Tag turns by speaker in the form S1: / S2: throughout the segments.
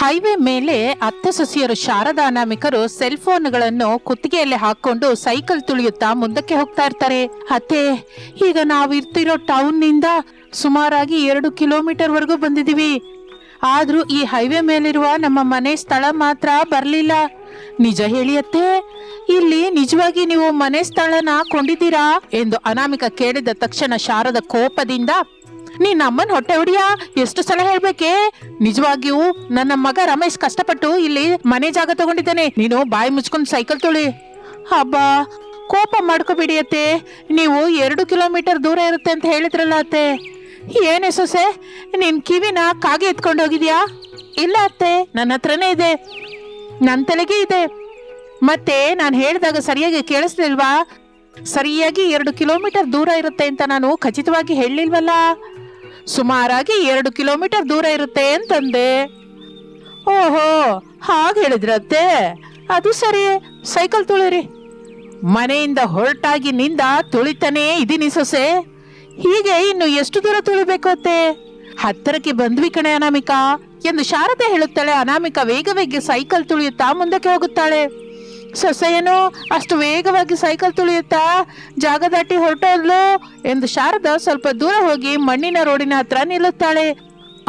S1: Highway ಮೇಲೆ ಅತ್ತೆ ಸೊಸೆಯರು Sharada ಅನಾಮಿಕರು cell ಫೋನ್ಗಳನ್ನು ಕುತ್ತಿಗೆಯಲ್ಲಿ ಹಾಕೊಂಡು ಸೈಕಲ್ ತುಳಿಯುತ್ತಾ ಮುಂದಕ್ಕೆ ಹೋಗ್ತಾ ಇರ್ತಾರೆ. ಅತ್ತೆ, ಈಗ ನಾವು ಇರ್ತಿರೋ ಟೌನ್ನಿಂದ ಸುಮಾರಾಗಿ ಎರಡು ಕಿಲೋಮೀಟರ್ ವರೆಗೂ ಬಂದಿದೀವಿ. ಆದ್ರೂ ಈ ಹೈವೇ ಮೇಲಿರುವ ನಮ್ಮ ಮನೆ ಸ್ಥಳ ಮಾತ್ರ ಬರಲಿಲ್ಲ. ನಿಜ ಹೇಳಿ ಅತ್ತೆ, ಇಲ್ಲಿ ನಿಜವಾಗಿ ನೀವು ಮನೆ ಸ್ಥಳನ ಕೊಂಡಿದ್ದೀರಾ? ಎಂದು ಅನಾಮಿಕ ಕೇಳಿದ ತಕ್ಷಣ ಶಾರದ ಕೋಪದಿಂದ ನೀನ್ ಅಮ್ಮನ್ ಹೊಟ್ಟೆ ಹೊಡಿಯಾ? ಎಷ್ಟು ಸಲ ಹೇಳ್ಬೇಕೆ? ನಿಜವಾಗಿಯೂ ನನ್ನ ಮಗ ರಮೇಶ್ ಕಷ್ಟಪಟ್ಟು ಇಲ್ಲಿ ಮನೆ ಜಾಗ ತಗೊಂಡಿದ್ದಾನೆ. ನೀನು ಬಾಯಿ ಮುಚ್ಕೊಂಡು ಸೈಕಲ್ ತೊಳಿ. ಹಬ್ಬಾ ಕೋಪ ಮಾಡ್ಕೋಬೇಡಿ ಅತ್ತೆ. ನೀವು ಎರಡು ಕಿಲೋಮೀಟರ್ ದೂರ ಇರುತ್ತೆ ಅಂತ ಹೇಳಿದ್ರಲ್ಲ ಅತ್ತೆ. ಏನೇ ಸೊಸೆ ನಿನ್ ಕಿವಿನ ಕಾಗೆ ಎತ್ಕೊಂಡು ಹೋಗಿದ್ಯಾ? ಇಲ್ಲ ಅತ್ತೆ, ನನ್ನ ಹತ್ರನೇ ಇದೆ. ನನ್ನ ತಲೆಗೆ ಇದೆ. ಮತ್ತೆ ನಾನು ಹೇಳಿದಾಗ ಸರಿಯಾಗಿ ಕೇಳಿಸ್ಲಿಲ್ವಾ ಸರಿಯಾಗಿ ಎರಡು ಕಿಲೋಮೀಟರ್ ದೂರ ಇರುತ್ತೆ ಅಂತ ನಾನು ಖಚಿತವಾಗಿ ಹೇಳಿಲ್ವಲ್ಲ? ಸುಮಾರಾಗಿ ಎರಡು ಕಿಲೋಮೀಟರ್ ದೂರ ಇರುತ್ತೆ ಅಂತಂದೆ. ಓಹೋ, ಹಾಗೆ ಹೇಳಿದ್ರತ್ತೆ ಅದು ಸರಿ, ಸೈಕಲ್ ತುಳಿರಿ. ಮನೆಯಿಂದ ಹೊರಟಾಗಿ ನಿಂದ ತುಳಿತಾನೇ ಇದೀನಿ ಸೊಸೆ. ಹೀಗೆ ಇನ್ನು ಎಷ್ಟು ದೂರ ತುಳಿಬೇಕು ಅತ್ತೆ? ಹತ್ತಿರಕ್ಕೆ ಬಂದ್ವಿ ಕಣೆ ಅನಾಮಿಕಾ. ಎಂದು ಶಾರದೆ ಹೇಳುತ್ತಾಳೆ, ಅನಾಮಿಕಾ ವೇಗ ವೇಗ ಸೈಕಲ್ ತುಳಿಯುತ್ತಾ ಮುಂದಕ್ಕೆ ಹೋಗುತ್ತಾಳೆ. ಸೊಸೆಯೇನು, ಅಷ್ಟು ವೇಗವಾಗಿ ಸೈಕಲ್ ತುಳಿಯುತ್ತಾ ಜಾಗ ದಾಟಿ ಹೊರಟೋದ್ಲು ಎಂದು ಶಾರದ ಸ್ವಲ್ಪ ದೂರ ಹೋಗಿ ಮಣ್ಣಿನ ರೋಡಿನ ಹತ್ರ ನಿಲ್ಲುತ್ತಾಳೆ.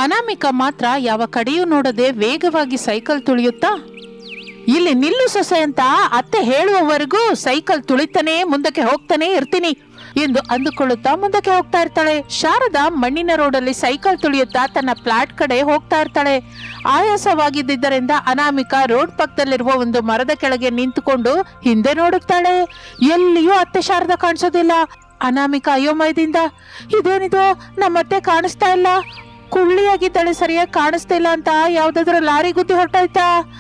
S1: ಅನಾಮಿಕ ಮಾತ್ರ ಯಾವ ಕಡೆಯೂ ನೋಡದೆ ವೇಗವಾಗಿ ಸೈಕಲ್ ತುಳಿಯುತ್ತಾ, ಇಲ್ಲಿ ನಿಲ್ಲು ಸೊಸೆ ಅಂತ ಅತ್ತೆ ಹೇಳುವವರೆಗೂ ಸೈಕಲ್ ತುಳಿತಾನೆ, ಮುಂದಕ್ಕೆ ಹೋಗ್ತಾನೆ ಇರ್ತೀನಿ. ಎಂದು ಅಂದುಕೊಳ್ಳುತ್ತಾ ಮುಂದಕ್ಕೆ ಹೋಗ್ತಾ ಇರ್ತಾಳೆ. ಶಾರದಾ ಮಣ್ಣಿನ ರೋಡಲ್ಲಿ ಸೈಕಲ್ ತುಳಿಯುತ್ತಾ ತನ್ನ ಫ್ಲಾಟ್ ಕಡೆ ಹೋಗ್ತಾ ಇರ್ತಾಳೆ. ಆಯಾಸವಾಗಿದ್ದರಿಂದ ಅನಾಮಿಕಾ ರೋಡ್ ಪಕ್ಕದಲ್ಲಿರುವ ಒಂದು ಮರದ ಕೆಳಗೆ ನಿಂತುಕೊಂಡು ಹಿಂದೆ ನೋಡುತ್ತಾಳೆ. ಎಲ್ಲಿಯೂ ಅತ್ತೆ ಶಾರದಾ ಕಾಣಿಸೋದಿಲ್ಲ. ಅನಾಮಿಕಾ ಅಯೋಮಯದಿಂದ, ಇದೇನಿದು? ನಮ್ಮತ್ತೆ ಕಾಣಿಸ್ತಾ ಇಲ್ಲ. ಕುಳ್ಳಿಯಾಗಿದ್ದಾಳೆ ಸರಿಯಾಗಿ ಕಾಣಿಸ್ತಾ ಇಲ್ಲ ಅಂತ ಯಾವ್ದಾದ್ರು ಲಾರಿ ಗುದ್ದಿ ಹೊರಟಾಯ್ತಾ?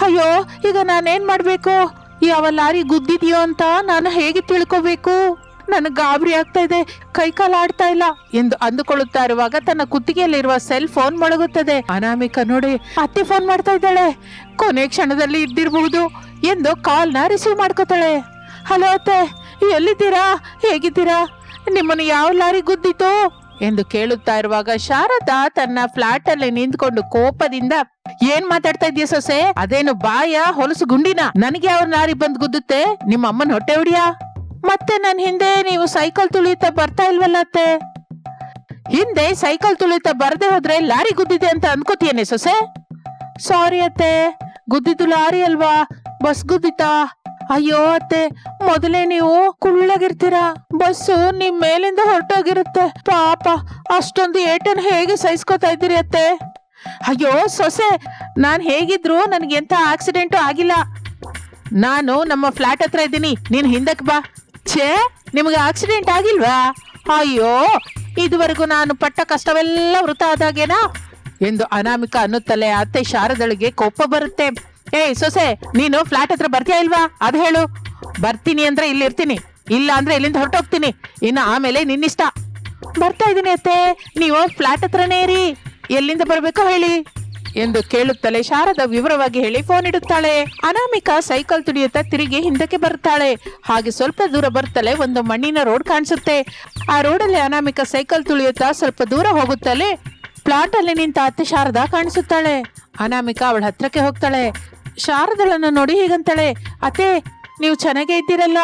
S1: ಅಯ್ಯೋ, ಈಗ ನಾನೇನ್ ಮಾಡ್ಬೇಕು? ಯಾವ ಲಾರಿ ಗುದ್ದಿದೆಯೋ ಅಂತ ನಾನು ಹೇಗೆ ತಿಳ್ಕೋಬೇಕು? ನನಗೆ ಗಾಬರಿ ಆಗ್ತಾ ಇದೆ ಕೈಕಾಲ ಆಡ್ತಾ ಇಲ್ಲ ಎಂದು ಅಂದುಕೊಳ್ಳುತ್ತಾ ಇರುವಾಗ ತನ್ನ ಕುತ್ತಿಗೆಯಲ್ಲಿರುವ ಸೆಲ್ ಫೋನ್ ಮೊಳಗುತ್ತದೆ. ಅನಾಮಿಕ ನೋಡಿ, ಅತ್ತೆ ಫೋನ್ ಮಾಡ್ತಾ ಇದ್ದಾಳೆ. ಕೊನೆ ಕ್ಷಣದಲ್ಲಿ ಇದ್ದಿರಬಹುದು ಎಂದು ಕಾಲ್ನ ರಿಸೀವ್ ಮಾಡ್ಕೋತಾಳೆ. ಹಲೋ ಅತ್ತೆ, ಎಲ್ಲಿದ್ದೀರಾ? ಹೇಗಿದ್ದೀರಾ? ನಿಮ್ಮನ್ನು ಯಾವ ಲಾರಿ ಗುದ್ದಿತು? ಎಂದು ಕೇಳುತ್ತಾ ಇರುವಾಗ ಶಾರದಾ ತನ್ನ ಫ್ಲಾಟ್ ಅಲ್ಲಿ ನಿಂತ್ಕೊಂಡು ಕೋಪದಿಂದ, ಏನ್ ಮಾತಾಡ್ತಾ ಇದೀಯ ಸೊಸೆ? ಅದೇನು ಬಾಯ, ಹೊಲಸು ಗುಂಡಿನ? ನನಗೆ ಯಾವ ಲಾರಿ ಬಂದ್ ಗುದ್ದುತ್ತೆ? ನಿಮ್ಮ ಅಮ್ಮನ ಹೊಟ್ಟೆ ಹೊಡಿಯಾ? ಮತ್ತೆ ನನ್ನ ಹಿಂದೆ ನೀವು ಸೈಕಲ್ ತುಳಿಯುತ್ತಾ ಬರ್ತಾ ಇಲ್ವಲ್ಲ ಅತ್ತೆ? ಹಿಂದೆ ಸೈಕಲ್ ತುಳಿಯುತ್ತಾ ಬರದೆ ಹೋದ್ರೆ ಲಾರಿ ಗುದ್ದಿದೆ ಅಂತ ಅನ್ಕೋತೀಯನೆ ಸೊಸೆ? ಸಾರಿ ಅತ್ತೆ, ಗುದ್ದಿದ್ದು ಲಾರಿ ಅಲ್ವಾ? ಬಸ್ ಗುದ್ದಿತಾ? ಅಯ್ಯೋ ಅತ್ತೆ, ಮೊದಲೇ ನೀವು ಕುಳ್ಳಾಗಿರ್ತೀರಾ? ಬಸ್ಸು ನಿಮ್ ಮೇಲಿಂದ ಹೊರಟೋಗಿರುತ್ತೆ. ಪಾಪ, ಅಷ್ಟೊಂದು ಏಟನ್ ಹೇಗೆ ಸಹಿಸ್ಕೋತಾ ಇದ್ದೀರಿ ಅತ್ತೆ? ಅಯ್ಯೋ ಸೊಸೆ, ನಾನ್ ಹೇಗಿದ್ರು ನನಗೆ ಎಂತ ಆಕ್ಸಿಡೆಂಟು ಆಗಿಲ್ಲ. ನಾನು ನಮ್ಮ ಫ್ಲಾಟ್ ಹತ್ರ ಇದ್ದೀನಿ, ನೀನ್ ಹಿಂದಕ್ಕೆ ಬಾ. ಛೇ, ನಿಮಗೆ ಆಕ್ಸಿಡೆಂಟ್ ಆಗಿಲ್ವಾ? ಅಯ್ಯೋ, ಇದುವರೆಗೂ ನಾನು ಪಟ್ಟ ಕಷ್ಟವೆಲ್ಲ ವೃತ ಆದಾಗೇನಾ? ಎಂದು ಅನಾಮಿಕ ಅನ್ನುತ್ತಲೇ ಅತ್ತೆ ಶಾರದಳಿಗೆ ಕೋಪ ಬರುತ್ತೆ. ಏಯ್, ಸೊಸೆ, ನೀನು ಫ್ಲಾಟ್ ಹತ್ರ ಬರ್ತೀಯಾ ಇಲ್ವಾ? ಅದ್ ಹೇಳು. ಬರ್ತೀನಿ ಅಂದ್ರೆ ಇಲ್ಲಿ ಇರ್ತೀನಿ ಇಲ್ಲ ಅಂದ್ರೆ ಇಲ್ಲಿಂದ ಹೊರಟೋಗ್ತೀನಿ. ಇನ್ನು ಆಮೇಲೆ ನಿನ್ನಿಷ್ಟ. ಬರ್ತಾ ಇದ್ದೀನಿ ಅತ್ತೆ. ನೀವು ಫ್ಲಾಟ್ ಹತ್ರನೇ ಇರಿ. ಎಲ್ಲಿಂದ ಬರ್ಬೇಕೋ ಹೇಳಿ. ಎಂದು ಕೇಳುತ್ತಲೇ ಶಾರದ ವಿವರವಾಗಿ ಹೇಳಿ ಫೋನ್ ಇಡುತ್ತಾಳೆ. ಅನಾಮಿಕಾ ಸೈಕಲ್ ತುಡಿಯುತ್ತಾ ತಿರುಗಿ ಹಿಂದಕ್ಕೆ ಬರುತ್ತಾಳೆ. ಹಾಗೆ ಸ್ವಲ್ಪ ದೂರ ಬರುತ್ತಲೇ ಒಂದು ಮಣ್ಣಿನ ರೋಡ್ ಕಾಣಿಸುತ್ತೆ. ಆ ರೋಡಲ್ಲಿ ಅನಾಮಿಕಾ ಸೈಕಲ್ ತುಳಿಯುತ್ತಾ ಸ್ವಲ್ಪ ದೂರ ಹೋಗುತ್ತಲೇ ಪ್ಲಾಟ್ ಅಲ್ಲಿ ನಿಂತ ಅತ್ತೆ ಶಾರದಾ ಕಾಣಿಸುತ್ತಾಳೆ. ಅನಾಮಿಕಾ ಅವಳ ಹತ್ರಕ್ಕೆ ಹೋಗ್ತಾಳೆ. ಶಾರದಳನ್ನು ನೋಡಿ ಹೀಗಂತಾಳೆ, ಅತ್ತೆ, ನೀವು ಚೆನ್ನಾಗೇ ಇದ್ದೀರಲ್ಲ?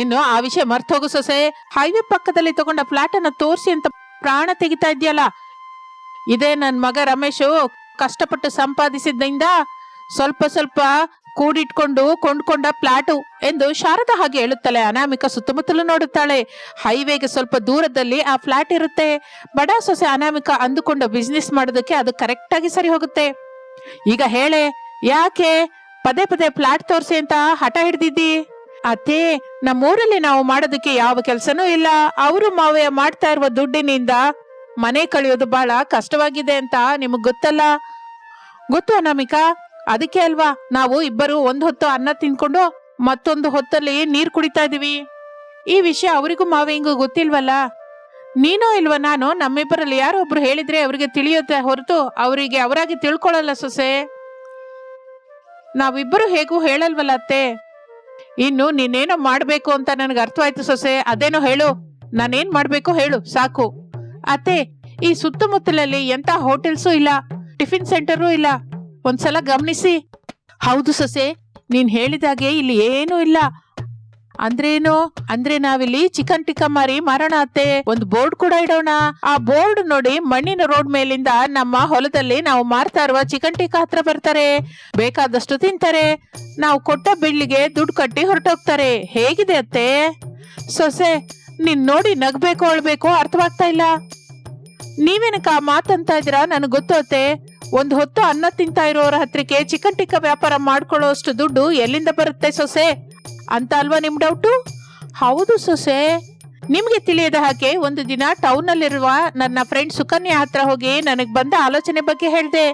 S1: ಇನ್ನು ಆ ವಿಷಯ ಮರ್ತೋಗು ಸೊಸೆ. ಹೈವೇ ಪಕ್ಕದಲ್ಲಿ ತಗೊಂಡ ಫ್ಲಾಟ್ ಅನ್ನು ತೋರಿಸಿ ಅಂತ ಪ್ರಾಣ ತೆಗಿತಾ ಇದೆಯಲ್ಲ ಇದೇ ನನ್ನ ಮಗ ರಮೇಶು. ಕಷ್ಟಪಟ್ಟು ಸಂಪಾದಿಸಿದ್ದಿಂದ ಸ್ವಲ್ಪ ಸ್ವಲ್ಪ ಕೂಡಿಟ್ಕೊಂಡು ಕೊಂಡ್ಕೊಂಡ ಪ್ಲಾಟು ಎಂದು ಶಾರದ ಹಾಗೆ ಹೇಳುತ್ತಾಳೆ ಅನಾಮಿಕ ಸುತ್ತಮುತ್ತಲು ನೋಡುತ್ತಾಳೆ. ಹೈವೇಗೆ ಸ್ವಲ್ಪ ದೂರದಲ್ಲಿ ಆ ಫ್ಲಾಟ್ ಇರುತ್ತೆ. ಬಡ ಸೊಸೆ ಅನಾಮಿಕ ಅಂದುಕೊಂಡ ಬಿಸ್ನೆಸ್ ಮಾಡೋದಕ್ಕೆ ಅದು ಕರೆಕ್ಟ್ ಆಗಿ ಸರಿ ಹೋಗುತ್ತೆ. ಈಗ ಹೇಳೆ, ಯಾಕೆ ಪದೇ ಪದೇ ಫ್ಲಾಟ್ ತೋರಿಸಿ ಅಂತ ಹಠ ಹಿಡ್ದಿದ್ದಿ? ಅದೇ ನಮ್ಮೂರಲ್ಲಿ ನಾವು ಮಾಡೋದಕ್ಕೆ ಯಾವ ಕೆಲಸನೂ ಇಲ್ಲ. ಅವರು ಮಾವಯ್ಯ ಮಾಡ್ತಾ ಇರುವ ದುಡ್ಡಿನಿಂದ ಮನೆ ಕಳೆಯೋದು ಬಹಳ ಕಷ್ಟವಾಗಿದೆ ಅಂತ ನಿಮಗ್ ಗೊತ್ತಲ್ಲ? ಗೊತ್ತು ಅನಾಮಿಕಾ? ಅದಕ್ಕೆ ಅಲ್ವಾ ನಾವು ಇಬ್ಬರು ಒಂದ್ ಹೊತ್ತು ಅನ್ನ ತಿನ್ಕೊಂಡು ಮತ್ತೊಂದು ಹೊತ್ತಲ್ಲಿ ನೀರ್ ಕುಡಿತಾ ಇದೀವಿ ಈ ವಿಷಯ ಅವರಿಗೂ ಮಾವಿಂಗೂ ಗೊತ್ತಿಲ್ವಲ್ಲ? ನೀನೋ ಇಲ್ವಾ ನಾನು ನಮ್ಮಿಬ್ಬರಲ್ಲಿ ಯಾರೋ ಒಬ್ರು ಹೇಳಿದ್ರೆ ಅವರಿಗೆ ತಿಳಿಯುತ್ತೆ ಹೊರತು ಅವರಿಗೆ ಅವರಾಗಿ ತಿಳ್ಕೊಳ್ಳಲ್ಲ ಸೊಸೆ. ನಾವಿಬ್ಬರು ಹೇಗೂ ಹೇಳಲ್ವಲ್ಲ ಅತ್ತೆ? ಇನ್ನು ನೀನೇನೋ ಮಾಡ್ಬೇಕು ಅಂತ ನನಗೆ ಅರ್ಥವಾಯ್ತು ಸೊಸೆ, ಅದೇನೋ ಹೇಳು. ನಾನೇನ್ ಮಾಡ್ಬೇಕು ಹೇಳು, ಸಾಕು. ಅತ್ತೆ, ಈ ಸುತ್ತಮುತ್ತಲಲ್ಲಿ ಎಂತ ಹೋಟೆಲ್ಸು ಇಲ್ಲ, ಟಿಫಿನ್ ಸೆಂಟರು ಇಲ್ಲ. ಒಂದ್ಸಲ ಗಮನಿಸಿ. ಹೌದು ಸೊಸೆ, ನೀನ್ ಹೇಳಿದಾಗೆ ಇಲ್ಲಿ ಏನೂ ಇಲ್ಲ. ಅಂದ್ರೇನು? ಅಂದ್ರೆ ನಾವಿಲ್ಲಿ ಚಿಕನ್ ಟಿಕ್ಕ ಮಾರಿ ಮಾರೋಣ ಅತ್ತೆ. ಒಂದು ಬೋರ್ಡ್ ಕೂಡ ಇಡೋಣ. ಆ ಬೋರ್ಡ್ ನೋಡಿ ಮಣ್ಣಿನ ರೋಡ್ ಮೇಲಿಂದ ನಮ್ಮ ಹೊಲದಲ್ಲಿ ನಾವು ಮಾರ್ತಾ ಇರುವ ಚಿಕನ್ ಟಿಕ್ಕ ಹತ್ರ ಬರ್ತಾರೆ. ಬೇಕಾದಷ್ಟು ತಿಂತಾರೆ. ನಾವು ಕೊಟ್ಟ ಬಿಳ್ಳಿಗೆ ದುಡ್ಡು ಕಟ್ಟಿ ಹೊರಟೋಗ್ತಾರೆ. ಹೇಗಿದೆ ಅತ್ತೆ? ಸೊಸೆ ನೀನ್ ನೋಡಿ ನಗ್ಬೇಕು, ಅಳ್ಬೇಕು, ಅರ್ಥವಾಗ್ತಾ ಇಲ್ಲ? ನೀವೇನಕ್ಕ ಮಾತಂತ ಇದ್ದೀರಾ? ನನಗೆ ಗೊತ್ತೋತೆ. ಒಂದ್ ಹೊತ್ತು ಅನ್ನ ತಿಂತಾ ಇರೋರ ಹತ್ರಕ್ಕೆ ಚಿಕನ್ ಟಿಕ್ಕ ವ್ಯಾಪಾರ ಮಾಡ್ಕೊಳ್ಳೋ ಅಷ್ಟು ದುಡ್ಡು ಎಲ್ಲಿಂದ ಬರುತ್ತೆ ಸೊಸೆ? ಅಂತ ಅಲ್ವಾ ನಿಮ್ ಡೌಟು? ಹೌದು ಸೊಸೆ. ನಿಮ್ಗೆ ತಿಳಿಯದ ಹಾಗೆ ಒಂದು ದಿನ ಟೌನ್ ನಲ್ಲಿರುವ ನನ್ನ ಫ್ರೆಂಡ್ ಸುಕನ್ಯಾ ಹತ್ರ ಹೋಗಿ ನನಗೆ ಬಂದ ಆಲೋಚನೆ ಬಗ್ಗೆ ಹೇಳ್ದೆ.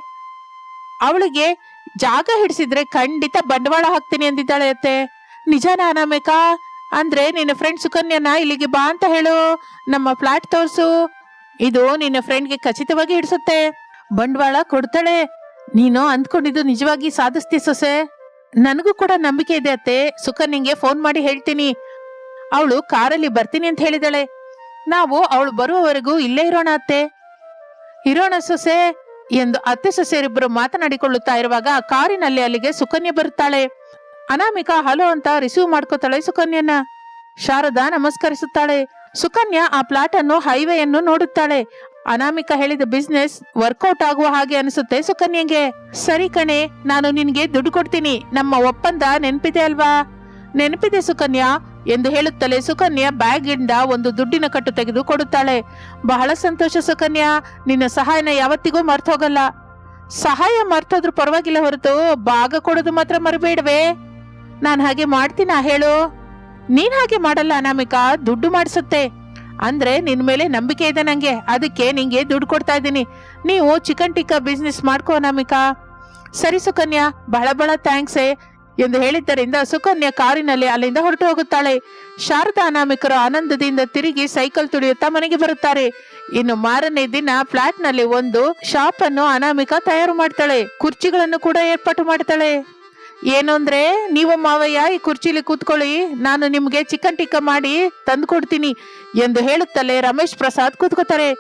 S1: ಅವಳಿಗೆ ಜಾಗ ಹಿಡಿಸಿದ್ರೆ ಖಂಡಿತ ಬಂಡವಾಳ ಹಾಕ್ತೀನಿ ಅಂದಿದ್ದಾಳೆ ಅತ್ತೆ ನಿಜಾನ ಅನಾಮಿಕಾ? ಅಂದ್ರೆ ನಿನ್ನ ಫ್ರೆಂಡ್ ಸುಕನ್ಯಾನ ಇಲ್ಲಿಗೆ ಬಾ ಅಂತ ಹೇಳು. ನಮ್ಮ ಫ್ಲಾಟ್ ತೋರ್ಸು. ಇದು ನಿನ್ನ ಫ್ರೆಂಡ್ಗೆ ಖಚಿತವಾಗಿ ಹಿಡಿಸುತ್ತೆ. ಬಂಡವಾಳ ಕೊಡ್ತಾಳೆ. ನೀನು ಅಂದ್ಕೊಂಡಿದ್ದು ನಿಜವಾಗಿ ಸಾಧಿಸ್ತಿ ಸೊಸೆ. ನನಗೂ ಕೂಡ ನಂಬಿಕೆ ಇದೆ ಅತ್ತೆ. ಸುಕನ್ಯಂಗೆ ಫೋನ್ ಮಾಡಿ ಹೇಳ್ತೀನಿ. ಅವಳು ಕಾರಲ್ಲಿ ಬರ್ತೀನಿ ಅಂತ ಹೇಳಿದಾಳೆ. ನಾವು ಅವಳು ಬರುವವರೆಗೂ ಇಲ್ಲೇ ಇರೋಣ ಅತ್ತೆ. ಇರೋಣ ಸೊಸೆ ಎಂದು ಅತ್ತೆ ಸೊಸೆಯರಿಬ್ಬರು ಮಾತನಾಡಿಕೊಳ್ಳುತ್ತಾ ಇರುವಾಗ ಕಾರಿನಲ್ಲಿ ಅಲ್ಲಿಗೆ ಸುಕನ್ಯ ಬರುತ್ತಾಳೆ. ಅನಾಮಿಕಾ ಹಲೋ ಅಂತ ರಿಸೀವ್ ಮಾಡ್ಕೋತಾಳೆ ಸುಕನ್ಯನ ಶಾರದಾ ನಮಸ್ಕರಿಸುತ್ತಾಳೆ. ಸುಕನ್ಯಾ ಆ ಪ್ಲಾಟ್ ಅನ್ನು ಹೈವೇಯನ್ನು ನೋಡುತ್ತಾಳೆ. ಅನಾಮಿಕಾ ಹೇಳಿದ ಬಿಸ್ನೆಸ್ ವರ್ಕೌಟ್ ಆಗುವ ಹಾಗೆ ಅನಿಸುತ್ತೆ ಸುಕನ್ಯಂಗೆ. ಸರಿ ಕಣೆ, ನಾನು ನಿನ್ಗೆ ದುಡ್ಡು ಕೊಡ್ತೀನಿ. ನಮ್ಮ ಒಪ್ಪಂದ ನೆನಪಿದೆ ಅಲ್ವಾ? ನೆನಪಿದೆ ಸುಕನ್ಯಾ ಎಂದು ಹೇಳುತ್ತಲೇ ಸುಕನ್ಯಾ ಬ್ಯಾಗ್ ಇಂದ ಒಂದು ದುಡ್ಡಿನ ಕಟ್ಟು ತೆಗೆದು ಕೊಡುತ್ತಾಳೆ ಬಹಳ ಸಂತೋಷ ಸುಕನ್ಯಾ, ನಿನ್ನ ಸಹಾಯನ ಯಾವತ್ತಿಗೂ ಮರ್ತೋಗಲ್ಲ ಸಹಾಯ ಮರ್ತೋದ್ರೂ ಪರವಾಗಿಲ್ಲ ಹೊರತು ಭಾಗ ಕೊಡೋದು ಮಾತ್ರ ಮರಬೇಡವೇ? ನಾನ್ ಹಾಗೆ ಮಾಡ್ತೀನಾ ಹೇಳು? ನೀನ್ ಹಾಗೆ ಮಾಡಲ್ಲ ಅನಾಮಿಕಾ, ದುಡ್ಡು ಮಾಡಿಸುತ್ತೆ. ಅಂದ್ರೆ ನಿನ್ ಮೇಲೆ ನಂಬಿಕೆ ಇದೆ ನಂಗೆ. ಅದಕ್ಕೆ ನಿಂಗೆ ದುಡ್ಡು ಕೊಡ್ತಾ ಇದ್ದೀನಿ. ನೀವು ಚಿಕನ್ ಟಿಕ್ಕಾ ಬಿಸ್ನೆಸ್ ಮಾಡ್ಕೋ ಅನಾಮಿಕಾ. ಸರಿ ಸುಕನ್ಯಾ, ಬಹಳ ಬಹಳ ಥ್ಯಾಂಕ್ಸ್ ಎಂದು ಹೇಳಿದ್ದರಿಂದ ಸುಕನ್ಯಾ ಕಾರಿನಲ್ಲಿ ಅಲ್ಲಿಂದ ಹೊರಟು ಹೋಗುತ್ತಾಳೆ. ಶಾರದಾ ಅನಾಮಿಕರು ಆನಂದದಿಂದ ತಿರುಗಿ ಸೈಕಲ್ ತುಳಿಯುತ್ತಾ ಮನೆಗೆ ಬರುತ್ತಾರೆ. ಇನ್ನು ಮಾರನೇ ದಿನ ಫ್ಲಾಟ್ನಲ್ಲಿ ಒಂದು ಶಾಪ್ ಅನ್ನು ಅನಾಮಿಕಾ ತಯಾರು ಮಾಡ್ತಾಳೆ. ಕುರ್ಚಿಗಳನ್ನು ಕೂಡ ಏರ್ಪಾಟು ಮಾಡ್ತಾಳೆ. ಏನು ಅಂದ್ರೆ, ನೀವು ಮಾವಯ್ಯ, ಈ ಕುರ್ಚಿಲಿ ಕೂತ್ಕೊಳ್ಳಿ, ನಾನು ನಿಮ್ಗೆ ಚಿಕನ್ ಟಿಕ್ಕ ಮಾಡಿ ತಂದು ಕೊಡ್ತೀನಿ ಎಂದು ಹೇಳುತ್ತಲೇ ರಮೇಶ್ ಪ್ರಸಾದ್ ಕೂತ್ಕೋತಾರೆ.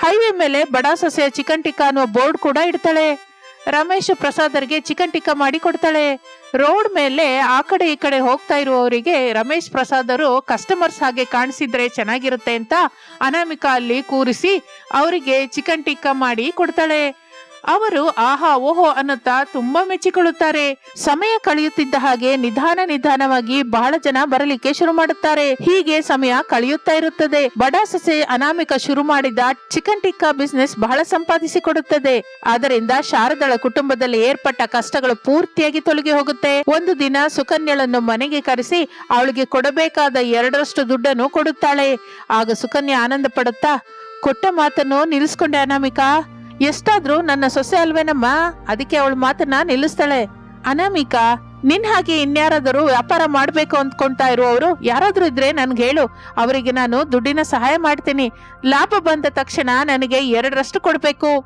S1: ಹೈವೇ ಮೇಲೆ ಬಡಾ ಸೊಸೆಯ ಚಿಕನ್ ಟಿಕ್ಕ ಅನ್ನುವ ಬೋರ್ಡ್ ಕೂಡ ಇಡ್ತಾಳೆ. ರಮೇಶ್ ಪ್ರಸಾದರ್ಗೆ ಚಿಕನ್ ಟಿಕ್ಕ ಮಾಡಿ ಕೊಡ್ತಾಳೆ. ರೋಡ್ ಮೇಲೆ ಆ ಕಡೆ ಈ ಕಡೆ ಹೋಗ್ತಾ ಇರುವವರಿಗೆ ರಮೇಶ್ ಪ್ರಸಾದರು ಕಸ್ಟಮರ್ಸ್ ಹಾಗೆ ಕಾಣಿಸಿದ್ರೆ ಚೆನ್ನಾಗಿರುತ್ತೆ ಅಂತ ಅನಾಮಿಕಾ ಅಲ್ಲಿ ಕೂರಿಸಿ ಅವರಿಗೆ ಚಿಕನ್ ಟಿಕ್ಕ ಮಾಡಿ ಕೊಡ್ತಾಳೆ. ಅವರು, ಆಹಾ, ಓಹೋ, ಅನ್ನುತ್ತಾ ತುಂಬಾ ಮೆಚ್ಚಿಕೊಳ್ಳುತ್ತಾರೆ. ಸಮಯ ಕಳೆಯುತ್ತಿದ್ದ ಹಾಗೆ ನಿಧಾನ ನಿಧಾನವಾಗಿ ಬಹಳ ಜನ ಬರಲಿಕ್ಕೆ ಶುರು ಮಾಡುತ್ತಾರೆ. ಹೀಗೆ ಸಮಯ ಕಳೆಯುತ್ತಾ ಇರುತ್ತದೆ. ಬಡ ಸೊಸೆ ಅನಾಮಿಕ ಶುರು ಮಾಡಿದ ಚಿಕನ್ ಟಿಕ್ಕಾ ಬಿಸ್ನೆಸ್ ಬಹಳ ಸಂಪಾದಿಸಿಕೊಡುತ್ತದೆ. ಆದ್ದರಿಂದ ಶಾರದಳ ಕುಟುಂಬದಲ್ಲಿ ಏರ್ಪಟ್ಟ ಕಷ್ಟಗಳು ಪೂರ್ತಿಯಾಗಿ ತೊಲಗಿ ಹೋಗುತ್ತೆ. ಒಂದು ದಿನ ಸುಕನ್ಯಳನ್ನು ಮನೆಗೆ ಕರೆಸಿ ಅವಳಿಗೆ ಕೊಡಬೇಕಾದ ಎರಡರಷ್ಟು ದುಡ್ಡನ್ನು ಕೊಡುತ್ತಾಳೆ. ಆಗ ಸುಕನ್ಯಾ ಆನಂದ ಪಡುತ್ತಾ ಕೊಟ್ಟ ಮಾತನ್ನು ನಿಲ್ಲಿಸ್ಕೊಂಡೆ ಅನಾಮಿಕಾ. ಎಷ್ಟಾದ್ರೂ ನನ್ನ ಸೊಸೆ ಅಲ್ವೇನಮ್ಮ? ಅದಕ್ಕೆ ಅವಳ ಮಾತನ್ನ ನಿಲ್ಲಿಸ್ತಾಳೆ. ಅನಾಮಿಕಾ, ನಿನ್ ಹಾಗೆ ಇನ್ಯಾರಾದರೂ ವ್ಯಾಪಾರ ಮಾಡ್ಬೇಕು ಅಂದ್ಕೊಂತಾ ಇರುವವರು ಯಾರಾದ್ರೂ ಇದ್ರೆ ನನ್ಗೆ ಹೇಳು. ಅವರಿಗೆ ನಾನು ದುಡ್ಡಿನ ಸಹಾಯ ಮಾಡ್ತೀನಿ. ಲಾಭ ಬಂದ ತಕ್ಷಣ ನನಗೆ ಎರಡರಷ್ಟು ಕೊಡ್ಬೇಕು.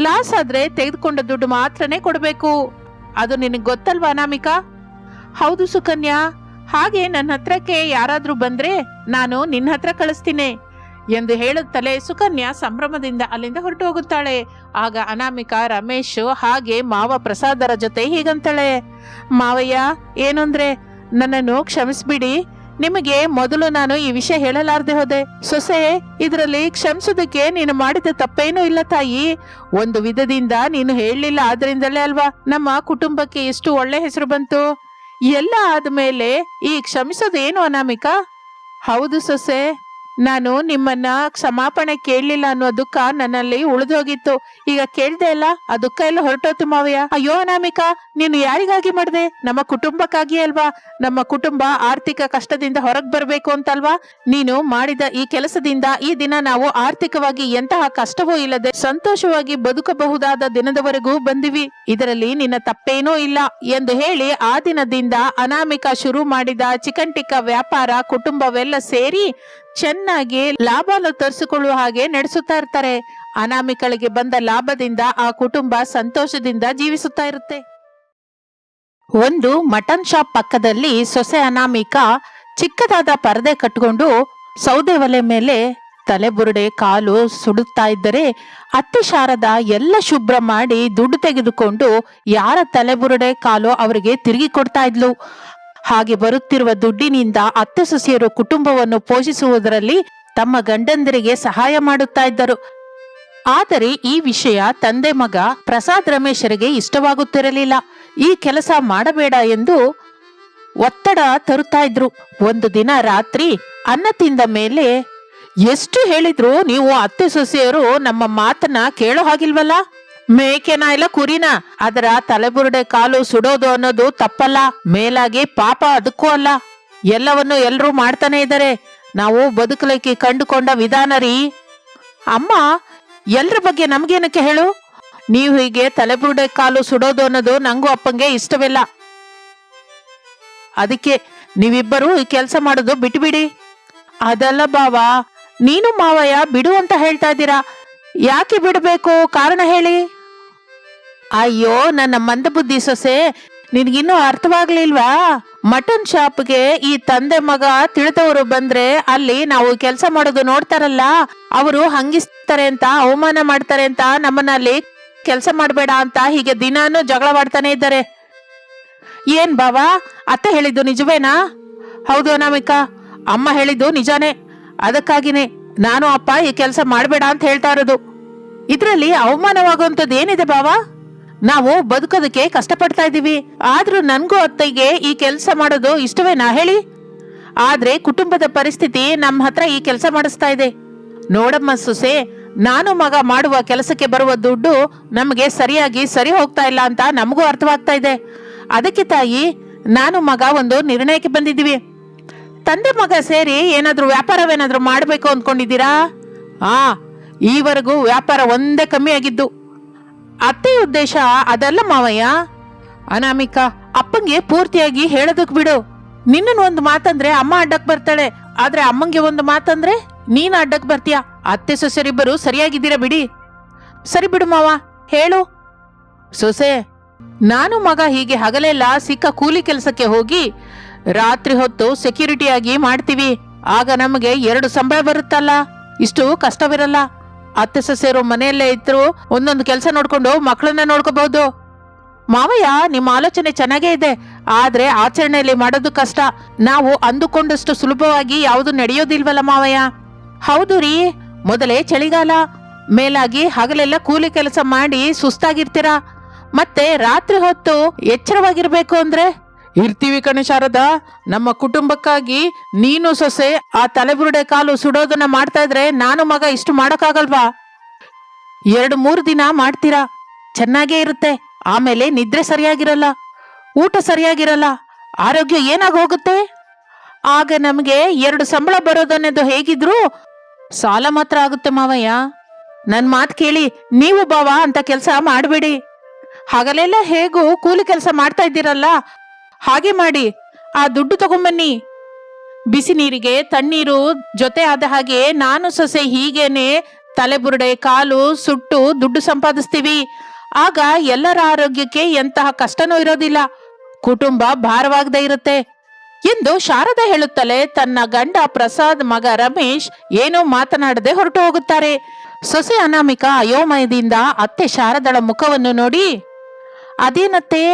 S1: ಲಾಸ್ ಆದ್ರೆ ತೆಗೆದುಕೊಂಡ ದುಡ್ಡು ಮಾತ್ರನೇ ಕೊಡ್ಬೇಕು. ಅದು ನಿನಗೆ ಗೊತ್ತಲ್ವಾ ಅನಾಮಿಕಾ? ಹೌದು ಸುಕನ್ಯಾ. ಹಾಗೆ ನನ್ನ ಹತ್ರಕ್ಕೆ ಯಾರಾದ್ರೂ ಬಂದ್ರೆ ನಾನು ನಿನ್ನ ಹತ್ರ ಕಳಿಸ್ತೀನಿ. ಎಂದು ಹೇಳುತ್ತಲೇ ಸುಕನ್ಯಾ ಸಂಭ್ರಮದಿಂದ ಅಲ್ಲಿಂದ ಹೊರಟು ಹೋಗುತ್ತಾಳೆ ಆಗ ಅನಾಮಿಕ ರಮೇಶ್, ಹಾಗೆ ಮಾವ ಪ್ರಸಾದರ ಜೊತೆ ಹೀಗಂತಾಳೆ, ಮಾವಯ್ಯ, ಏನಂದ್ರೆ, ನನ್ನನ್ನು ಕ್ಷಮಿಸ್ಬಿಡಿ. ನಿಮಗೆ ಮೊದಲು ನಾನು ಈ ವಿಷಯ ಹೇಳಲಾರ್ದೆ ಹೋದೆ. ಸೊಸೆ, ಇದರಲ್ಲಿ ಕ್ಷಮಿಸೋದಕ್ಕೆ ನೀನು ಮಾಡಿದ ತಪ್ಪೇನೂ ಇಲ್ಲ ತಾಯಿ. ಒಂದು ವಿಧದಿಂದ ನೀನು ಹೇಳಲಿಲ್ಲ ಆದ್ರಿಂದಲೇ ಅಲ್ವಾ ನಮ್ಮ ಕುಟುಂಬಕ್ಕೆ ಎಷ್ಟು ಒಳ್ಳೆ ಹೆಸರು ಬಂತು? ಎಲ್ಲ ಆದ್ಮೇಲೆ ಈ ಕ್ಷಮಿಸೋದೇನು ಅನಾಮಿಕ? ಹೌದು ಸೊಸೆ ನಾನು ನಿಮ್ಮನ್ನ ಕ್ಷಮಾಪಣೆ ಕೇಳಲಿಲ್ಲ ಅನ್ನೋ ದುಃಖ ನನ್ನಲ್ಲಿ ಉಳಿದೋಗಿತ್ತು. ಈಗ ಕೇಳ್ದೆ ಅಲ್ಲ, ಆ ದುಃಖ ಎಲ್ಲ ಹೊರಟೋತು ಮಾವಯ್ಯ. ಅಯ್ಯೋ ಅನಾಮಿಕಾ, ನೀನು ಯಾರಿಗಾಗಿ ಮಾಡ್ದೆ? ನಮ್ಮ ಕುಟುಂಬಕ್ಕಾಗಿ ಅಲ್ವಾ? ನಮ್ಮ ಕುಟುಂಬ ಆರ್ಥಿಕ ಕಷ್ಟದಿಂದ ಹೊರಗೆ ಬರಬೇಕು ಅಂತಲ್ವಾ? ನೀನು ಮಾಡಿದ ಈ ಕೆಲಸದಿಂದ ಈ ದಿನ ನಾವು ಆರ್ಥಿಕವಾಗಿ ಎಂತಹ ಕಷ್ಟವೂ ಇಲ್ಲದೆ ಸಂತೋಷವಾಗಿ ಬದುಕಬಹುದಾದ ದಿನದವರೆಗೂ ಬಂದಿವಿ. ಇದರಲ್ಲಿ ನಿನ್ನ ತಪ್ಪೇನೂ ಇಲ್ಲ ಎಂದು ಹೇಳಿ ಆ ದಿನದಿಂದ ಅನಾಮಿಕಾ ಶುರು ಮಾಡಿದ ಚಿಕನ್ ಟಿಕ್ಕ ವ್ಯಾಪಾರ, ಕುಟುಂಬವೆಲ್ಲ ಸೇರಿ ಚೆನ್ನಾಗಿ ಲಾಭವನ್ನು ತರಿಸಿಕೊಳ್ಳುವ ಹಾಗೆ ನಡೆಸುತ್ತಾ ಇರ್ತಾರೆ. ಅನಾಮಿಕಳಿಗೆ ಬಂದ ಲಾಭದಿಂದ ಆ ಕುಟುಂಬ ಸಂತೋಷದಿಂದ ಜೀವಿಸುತ್ತಾ ಇರುತ್ತೆ. ಒಂದು ಮಟನ್ ಶಾಪ್ ಪಕ್ಕದಲ್ಲಿ ಸೊಸೆ ಅನಾಮಿಕ ಚಿಕ್ಕದಾದ ಪರದೆ ಕಟ್ಕೊಂಡು ಸೌದೆ ಒಲೆ ಮೇಲೆ ತಲೆಬುರುಡೆ ಕಾಲು ಸುಡುತ್ತಾ ಇದ್ದರೆ ಅತ್ತಿ ಶಾರದ ಎಲ್ಲ ಶುಭ್ರ ಮಾಡಿ ದುಡ್ಡು ತೆಗೆದುಕೊಂಡು ಯಾರ ತಲೆಬುರುಡೆ ಕಾಲು ಅವರಿಗೆ ತಿರುಗಿ ಕೊಡ್ತಾ ಇದ್ಲು. ಹಾಗೆ ಬರುತ್ತಿರುವ ದುಡ್ಡಿನಿಂದ ಅತ್ತೆ ಸೊಸೆಯರು ಕುಟುಂಬವನ್ನು ಪೋಷಿಸುವುದರಲ್ಲಿ ತಮ್ಮ ಗಂಡಂದಿರಿಗೆ ಸಹಾಯ ಮಾಡುತ್ತಾ ಇದ್ದರು. ಆದರೆ ಈ ವಿಷಯ ತಂದೆ ಮಗ ಪ್ರಸಾದ್ ರಮೇಶರಿಗೆ ಇಷ್ಟವಾಗುತ್ತಿರಲಿಲ್ಲ. ಈ ಕೆಲಸ ಮಾಡಬೇಡ ಎಂದು ಒತ್ತಡ ತರುತ್ತಾ ಇದ್ರು. ಒಂದು ದಿನ ರಾತ್ರಿ ಅನ್ನ ತಿಂದ ಮೇಲೆ, ಎಷ್ಟು ಹೇಳಿದ್ರು ನೀವು ಅತ್ತೆ ಸೊಸೆಯರು ನಮ್ಮ ಮಾತನ್ನ ಕೇಳೋ ಹಾಗಿಲ್ವಲ್ಲ? ಮೇಕೆನ ಇಲ್ಲ ಕುರಿನ? ಅದರ ತಲೆಬುರುಡೆ ಕಾಲು ಸುಡೋದು ಅನ್ನೋದು ತಪ್ಪಲ್ಲ. ಮೇಲಾಗಿ ಪಾಪ ಅದಕ್ಕೂ ಅಲ್ಲ. ಎಲ್ಲವನ್ನು ಎಲ್ಲರೂ ಮಾಡ್ತಾನೆ ಇದ್ದಾರೆ. ನಾವು ಬದುಕಲಿಕ್ಕೆ ಕಂಡುಕೊಂಡ ವಿಧಾನ ರೀ. ಅಮ್ಮ, ಎಲ್ರ ಬಗ್ಗೆ ನಮ್ಗೇನಕ್ಕೆ ಹೇಳು? ನೀವು ಹೀಗೆ ತಲೆಬುರುಡೆ ಕಾಲು ಸುಡೋದು ಅನ್ನೋದು ನಂಗೂ ಅಪ್ಪಂಗೆ ಇಷ್ಟವಿಲ್ಲ. ಅದಕ್ಕೆ ನೀವಿಬ್ಬರು ಈ ಕೆಲಸ ಮಾಡೋದು ಬಿಟ್ಬಿಡಿ. ಅದಲ್ಲ ಬಾವ, ನೀನು ಮಾವಯ್ಯ ಬಿಡು ಅಂತ ಹೇಳ್ತಾ ಇದ್ದೀರಾ? ಯಾಕೆ ಬಿಡಬೇಕು? ಕಾರಣ ಹೇಳಿ. ಅಯ್ಯೋ, ನನ್ನ ಮಂದಬುದ್ಧಿ ಸೊಸೆ, ನಿನ್ಗಿನ್ನೂ ಅರ್ಥವಾಗ್ಲಿಲ್ವಾ? ಮಟನ್ ಶಾಪ್ಗೆ ಈ ತಂದೆ ಮಗ ತಿಳಿದವರು ಬಂದ್ರೆ ಅಲ್ಲಿ ನಾವು ಕೆಲಸ ಮಾಡೋದು ನೋಡ್ತಾರಲ್ಲ, ಅವರು ಹಂಗಿಸ್ತಾರೆ ಅಂತ, ಅವಮಾನ ಮಾಡ್ತಾರೆ ಅಂತ, ನಮ್ಮನಲ್ಲಿ ಕೆಲಸ ಮಾಡಬೇಡ ಅಂತ ಹೀಗೆ ದಿನಾನು ಜಗಳ ಮಾಡ್ತಾನೆ ಇದ್ದಾರೆ. ಏನ್ ಬಾವಾ, ಅತ್ತೆ ಹೇಳಿದ್ದು ನಿಜವೇನಾ? ಹೌದು ಅನಾಮಿಕಾ, ಅಮ್ಮ ಹೇಳಿದ್ದು ನಿಜಾನೇ. ಅದಕ್ಕಾಗಿನೇ ನಾನು ಅಪ್ಪ ಈ ಕೆಲಸ ಮಾಡಬೇಡ ಅಂತ ಹೇಳ್ತಾ ಇರೋದು. ಇದರಲ್ಲಿ ಅವಮಾನವಾಗುವಂಥದ್ದು ಏನಿದೆ ಬಾವಾ? ನಾವು ಬದುಕೋದಕ್ಕೆ ಕಷ್ಟಪಡ್ತಾ ಇದ್ದೀವಿ. ಆದ್ರೂ ನನಗೂ ಅತ್ತೈಗೆ ಈ ಕೆಲಸ ಮಾಡೋದು ಇಷ್ಟವೇನಾ ಹೇಳಿ? ಆದ್ರೆ ಕುಟುಂಬದ ಪರಿಸ್ಥಿತಿ ನಮ್ಮ ಹತ್ರ ಈ ಕೆಲಸ ಮಾಡಿಸ್ತಾ ಇದೆ. ನೋಡಮ್ಮ ಸುಸೆ, ನಾನು ಮಗ ಮಾಡುವ ಕೆಲಸಕ್ಕೆ ಬರುವ ದುಡ್ಡು ನಮಗೆ ಸರಿಯಾಗಿ ಸರಿ ಹೋಗ್ತಾ ಇಲ್ಲ ಅಂತ ನಮಗೂ ಅರ್ಥವಾಗ್ತಾ ಇದೆ. ಅದಕ್ಕೆ ತಾಯಿ, ನಾನು ಮಗ ಒಂದು ನಿರ್ಣಯಕ್ಕೆ ಬಂದಿದ್ದೀವಿ. ತಂದೆ ಮಗ ಸೇರಿ ಏನಾದರೂ ವ್ಯಾಪಾರವೇನಾದರೂ ಮಾಡಬೇಕು ಅಂದ್ಕೊಂಡಿದ್ದೀರಾ? ಆ, ಈವರೆಗೂ ವ್ಯಾಪಾರ ಒಂದೇ ಕಮ್ಮಿ ಆಗಿದ್ದು. ಅತ್ತೆ ಉದ್ದೇಶ ಅದಲ್ಲ ಮಾವಯ್ಯ. ಅನಾಮಿಕಾ, ಅಪ್ಪಂಗೆ ಪೂರ್ತಿಯಾಗಿ ಹೇಳೋದಕ್ ಬಿಡು. ನಿನ್ನನ್ ಒಂದು ಮಾತಂದ್ರೆ ಅಮ್ಮ ಅಡ್ಡಕ್ ಬರ್ತಾಳೆ. ಆದ್ರೆ ಅಮ್ಮಂಗೆ ಒಂದು ಮಾತಂದ್ರೆ ನೀನ್ ಅಡ್ಡಕ್ ಬರ್ತೀಯ? ಅತ್ತೆ ಸೊಸೆರಿಬ್ಬರು ಸರಿಯಾಗಿದ್ದೀರಾ ಬಿಡಿ. ಸರಿ ಬಿಡು ಮಾವ, ಹೇಳು. ಸೊಸೆ, ನಾನು ಮಗ ಹೀಗೆ ಹಗಲೆಲ್ಲ ಸಿಕ್ಕ ಕೂಲಿ ಕೆಲಸಕ್ಕೆ ಹೋಗಿ ರಾತ್ರಿ ಹೊತ್ತು ಸೆಕ್ಯೂರಿಟಿ ಆಗಿ ಮಾಡ್ತೀವಿ. ಆಗ ನಮಗೆ ಎರಡು ಸಂಬಳ ಬರುತ್ತಲ್ಲ. ಇಷ್ಟು ಕಷ್ಟವಿರಲ್ಲ. ಅತ್ತೆ ಸೊಸೆಯರು ಮನೆಯಲ್ಲೇ ಇದ್ರು, ಒಂದೊಂದು ಕೆಲಸ ನೋಡ್ಕೊಂಡು ಮಕ್ಕಳನ್ನ ನೋಡ್ಕೋಬಹುದು. ಮಾವಯ್ಯ, ನಿಮ್ಮ ಆಲೋಚನೆ ಚೆನ್ನಾಗೇ ಇದೆ, ಆದ್ರೆ ಆಚರಣೆಯಲ್ಲಿ ಮಾಡೋದು ಕಷ್ಟ. ನಾವು ಅಂದುಕೊಂಡಷ್ಟು ಸುಲಭವಾಗಿ ಯಾವುದು ನಡೆಯೋದಿಲ್ವಲ್ಲ ಮಾವಯ್ಯ? ಹೌದು ರೀ, ಮೊದಲೇ ಚಳಿಗಾಲ. ಮೇಲಾಗಿ ಹಗಲೆಲ್ಲ ಕೂಲಿ ಕೆಲಸ ಮಾಡಿ ಸುಸ್ತಾಗಿರ್ತೀರಾ? ಮತ್ತೆ ರಾತ್ರಿ ಹೊತ್ತು ಎಚ್ಚರವಾಗಿರ್ಬೇಕು ಅಂದ್ರೆ? ಇರ್ತೀವಿ ಕಣೆ ಶಾರದಾ. ನಮ್ಮ ಕುಟುಂಬಕ್ಕಾಗಿ ನೀನು ಸೊಸೆ, ಆ ತಲೆಬುರುಡೆ ಕಾಲು ಸುಡೋದನ್ನ ಮಾಡ್ತಾ ಇದ್ರೆ ನಾನು ಮಗ ಇಷ್ಟು ಮಾಡೋಕ್ಕಾಗಲ್ವಾ? ಎರಡು ಮೂರು ದಿನ ಮಾಡ್ತೀರಾ? ಚೆನ್ನಾಗೇ ಇರುತ್ತೆ. ಆಮೇಲೆ ನಿದ್ರೆ ಸರಿಯಾಗಿರಲ್ಲ. ಊಟ ಸರಿಯಾಗಿರಲ್ಲ. ಆರೋಗ್ಯ ಏನಾಗ ಹೋಗುತ್ತೆ? ಆಗ ನಮಗೆ ಎರಡು ಸಂಬಳ ಬರೋದನ್ನೋದು ಹೇಗಿದ್ರು ಸಾಲ ಮಾತ್ರ ಆಗುತ್ತೆ ಮಾವಯ್ಯ. ನನ್ ಮಾತು ಕೇಳಿ ನೀವು ಬಾವ ಅಂತ ಕೆಲಸ ಮಾಡಬೇಡಿ. ಹಗಲೆಲ್ಲ ಹೇಗೂ ಕೂಲಿ ಕೆಲಸ ಮಾಡ್ತಾ ಇದ್ದೀರಲ್ಲ? ಹಾಗೆ ಮಾಡಿ, ಆ ದುಡ್ಡು ತಗೊಂಬನ್ನಿ. ಬಿಸಿ ನೀರಿಗೆ ತಣ್ಣೀರು ಜೊತೆ ಆದ ಹಾಗೆ ನಾನು ಸೊಸೆ ಹೀಗೇನೆ ತಲೆಬುರುಡೆ ಕಾಲು ಸುಟ್ಟು ದುಡ್ಡು ಸಂಪಾದಿಸ್ತೀವಿ. ಆಗ ಎಲ್ಲರ ಆರೋಗ್ಯಕ್ಕೆ ಎಂತಹ ಕಷ್ಟನೂ ಇರೋದಿಲ್ಲ. ಕುಟುಂಬ ಭಾರವಾಗದೆ ಇರುತ್ತೆ. ಎಂದು ಶಾರದ ಹೇಳುತ್ತಲೇ ತನ್ನ ಗಂಡ ಪ್ರಸಾದ್ ಮಗ ರಮೇಶ್ ಏನೂ ಮಾತನಾಡದೆ ಹೊರಟು ಹೋಗುತ್ತಾರೆ. ಸೊಸೆ ಅನಾಮಿಕ ಅಯೋಮಯದಿಂದ ಅತ್ತೆ ಶಾರದಳ ಮುಖವನ್ನು ನೋಡಿ, ಅದೇನತ್ತೆ?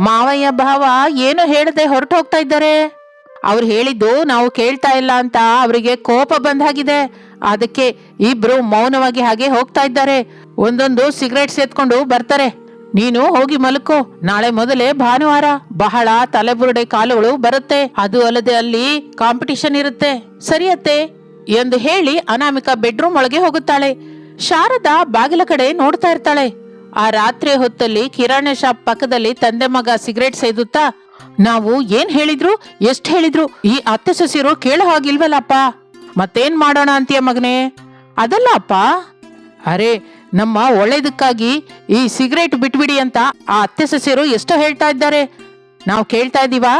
S1: ಮಾವಯ್ಯ ಭಾವ ಏನು ಹೇಳದೆ ಹೊರಟು ಹೋಗ್ತಾ ಇದ್ದಾರೆ? ಅವ್ರು ಹೇಳಿದ್ದು ನಾವು ಕೇಳ್ತಾ ಇಲ್ಲ ಅಂತ ಅವರಿಗೆ ಕೋಪ ಬಂದಾಗಿದೆ. ಅದಕ್ಕೆ ಇಬ್ರು ಮೌನವಾಗಿ ಹಾಗೆ ಹೋಗ್ತಾ ಇದ್ದಾರೆ. ಒಂದೊಂದು ಸಿಗರೇಟ್ ಸೇತ್ಕೊಂಡು ಬರ್ತಾರೆ. ನೀನು ಹೋಗಿ ಮಲಕೋ. ನಾಳೆ ಮೊದಲೇ ಭಾನುವಾರ ಬಹಳ ತಲೆಬುರುಡೆ ಕಾಲುಗಳು ಬರುತ್ತೆ. ಅದು ಅಲ್ಲದೆ ಅಲ್ಲಿ ಕಾಂಪಿಟಿಷನ್ ಇರುತ್ತೆ. ಸರಿಯತ್ತೆ ಎಂದು ಹೇಳಿ ಅನಾಮಿಕಾ ಬೆಡ್ರೂಮ್ ಒಳಗೆ ಹೋಗುತ್ತಾಳೆ. ಶಾರದಾ ಬಾಗಿಲ ಕಡೆ ನೋಡ್ತಾ ಇರ್ತಾಳೆ. ಆ ರಾತ್ರಿ ಹೊತ್ತಲ್ಲಿ ಕಿರಾಣಿ ಶಾಪ್ ಪಕ್ಕದಲ್ಲಿ ತಂದೆ ಮಗ ಸಿಗರೇಟ್ ಸೇದುತ್ತಾ, ನಾವು ಏನ್ ಹೇಳಿದ್ರು? ಎಷ್ಟ್ ಹೇಳಿದ್ರು? ಈ ಅತ್ತೆ ಸೊಸಿರು ಕೇಳೋ ಹಾಗಿಲ್ವಲ್ಲಪ್ಪ? ಮತ್ತೇನ್ ಮಾಡೋಣ ಅಂತೀಯ ಮಗನೇ? ಅದಲ್ಲ ಅಪ್ಪ ಅರೆ, ನಮ್ಮ ಒಳ್ಳೇದಕ್ಕಾಗಿ ಈ ಸಿಗರೇಟ್ ಬಿಟ್ಬಿಡಿ ಅಂತ ಆ ಅತ್ತೆ ಸೊಸೆರು ಎಷ್ಟೋ ಹೇಳ್ತಾ ಇದ್ದಾರೆ. ನಾವು ಕೇಳ್ತಾ ಇದೀವಾ?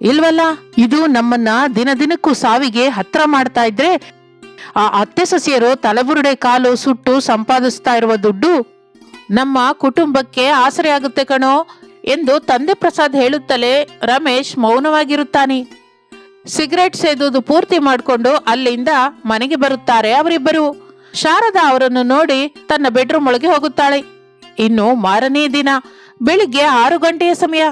S1: ಇಲ್ವಲ್ಲ, ಇದು ನಮ್ಮನ್ನ ದಿನ ದಿನಕ್ಕೂ ಸಾವಿಗೆ ಹತ್ರ ಮಾಡ್ತಾ ಇದ್ರೆ, ಆ ಅತ್ತೆ ಸೊಸೆಯರು ತಲೆಬುರುಡೆ ಕಾಲು ಸುಟ್ಟು ಸಂಪಾದಿಸ್ತಾ ಇರುವ ದುಡ್ಡು ನಮ್ಮ ಕುಟುಂಬಕ್ಕೆ ಆಸರೆ ಆಗುತ್ತೆ ಕಣೋ ಎಂದು ತಂದೆ ಪ್ರಸಾದ್ ಹೇಳುತ್ತಲೇ ರಮೇಶ್ ಮೌನವಾಗಿರುತ್ತಾನೆ. ಸಿಗರೇಟ್ ಸೇದುವುದು ಪೂರ್ತಿ ಮಾಡಿಕೊಂಡು ಅಲ್ಲಿಂದ ಮನೆಗೆ ಬರುತ್ತಾರೆ ಅವರಿಬ್ಬರು. ಶಾರದಾ ಅವರನ್ನು ನೋಡಿ ತನ್ನ ಬೆಡ್ರೂಮ್ ಒಳಗೆ ಹೋಗುತ್ತಾಳೆ. ಇನ್ನು ಮಾರನೇ ದಿನ, ಬೆಳಿಗ್ಗೆ ಆರು ಗಂಟೆಯ ಸಮಯ.